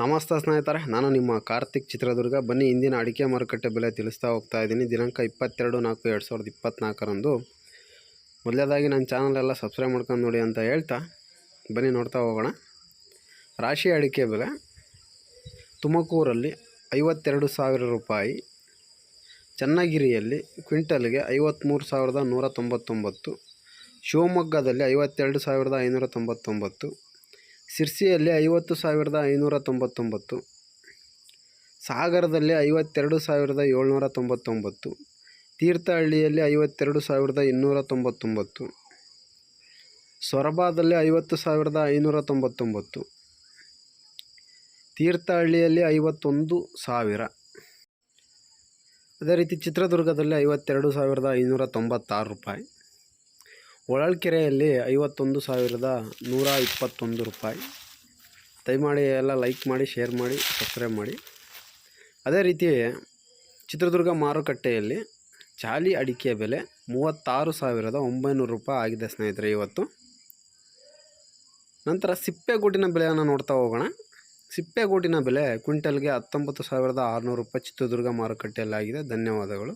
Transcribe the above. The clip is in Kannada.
ನಮಸ್ತೆ ಸ್ನೇಹಿತರೆ, ನಾನು ನಿಮ್ಮ ಕಾರ್ತಿಕ್ ಚಿತ್ರದುರ್ಗ. ಬನ್ನಿ, ಇಂದಿನ ಅಡಿಕೆ ಮಾರುಕಟ್ಟೆ ಬೆಲೆ ತಿಳಿಸ್ತಾ ಹೋಗ್ತಾ ಇದ್ದೀನಿ. ದಿನಾಂಕ ಇಪ್ಪತ್ತೆರಡು ನಾಲ್ಕು ಎರಡು ಸಾವಿರದ ಇಪ್ಪತ್ತ್ನಾಲ್ಕರಂದು ಮೊದಲೇದಾಗಿ ನನ್ನ ಚಾನಲೆಲ್ಲ ಸಬ್ಸ್ಕ್ರೈಬ್ ಮಾಡ್ಕೊಂಡು ನೋಡಿ ಅಂತ ಹೇಳ್ತಾ, ಬನ್ನಿ ನೋಡ್ತಾ ಹೋಗೋಣ. ರಾಶಿ ಅಡಿಕೆ ಬೆಲೆ, ತುಮಕೂರಲ್ಲಿ ಐವತ್ತೆರಡು ಸಾವಿರ ರೂಪಾಯಿ, ಚನ್ನಗಿರಿಯಲ್ಲಿ ಕ್ವಿಂಟಲ್ಗೆ ಐವತ್ತ್ಮೂರು ಸಾವಿರದ ನೂರ ತೊಂಬತ್ತೊಂಬತ್ತು, ಶಿವಮೊಗ್ಗದಲ್ಲಿ ಐವತ್ತೆರಡು ಸಾವಿರದ ಐನೂರ ತೊಂಬತ್ತೊಂಬತ್ತು ಸಿರ್ಸಿಯಲ್ಲಿ ಐವತ್ತು ಸಾವಿರದ ಐನೂರ ತೊಂಬತ್ತೊಂಬತ್ತು ಸಾಗರದಲ್ಲಿ ಐವತ್ತೆರಡು ಸಾವಿರದ ಏಳ್ನೂರ ತೊಂಬತ್ತೊಂಬತ್ತು ತೀರ್ಥಹಳ್ಳಿಯಲ್ಲಿ ಐವತ್ತೆರಡು ಸಾವಿರದ ಇನ್ನೂರ ತೊಂಬತ್ತೊಂಬತ್ತು ಸೊರಬಾದಲ್ಲಿ ಐವತ್ತು ಸಾವಿರದ ಐನೂರ ತೊಂಬತ್ತೊಂಬತ್ತು ತೀರ್ಥಹಳ್ಳಿಯಲ್ಲಿ ಐವತ್ತೊಂದು ಸಾವಿರ. ಅದೇ ರೀತಿ ಚಿತ್ರದುರ್ಗದಲ್ಲಿ ಐವತ್ತೆರಡು ಸಾವಿರದ ಐನೂರ ತೊಂಬತ್ತಾರು ರೂಪಾಯಿ. ಹೊಳಲ್ಕೆರೆಯಲ್ಲಿ ಐವತ್ತೊಂದು ಸಾವಿರದ ನೂರ ಇಪ್ಪತ್ತೊಂದು ರೂಪಾಯಿ. ದಯಮಾಡಿ ಎಲ್ಲ ಲೈಕ್ ಮಾಡಿ, ಶೇರ್ ಮಾಡಿ, ಸಬ್ಸ್ಕ್ರೈಬ್ ಮಾಡಿ. ಅದೇ ರೀತಿ ಚಿತ್ರದುರ್ಗ ಮಾರುಕಟ್ಟೆಯಲ್ಲಿ ಜಾಲಿ ಅಡಿಕೆ ಬೆಲೆ ಮೂವತ್ತಾರು ಸಾವಿರದ ಒಂಬೈನೂರು ರೂಪಾಯಿ ಆಗಿದೆ ಸ್ನೇಹಿತರೆ ಇವತ್ತು. ನಂತರ ಸಿಪ್ಪೆಗೂಟಿನ ಬೆಲೆಯನ್ನು ನೋಡ್ತಾ ಹೋಗೋಣ. ಸಿಪ್ಪೆಗೂಟಿನ ಬೆಲೆ ಕ್ವಿಂಟಲ್ಗೆ ಹತ್ತೊಂಬತ್ತು ಸಾವಿರದ ಆರುನೂರು ರೂಪಾಯಿ ಚಿತ್ರದುರ್ಗ ಮಾರುಕಟ್ಟೆಯಲ್ಲಾಗಿದೆ. ಧನ್ಯವಾದಗಳು.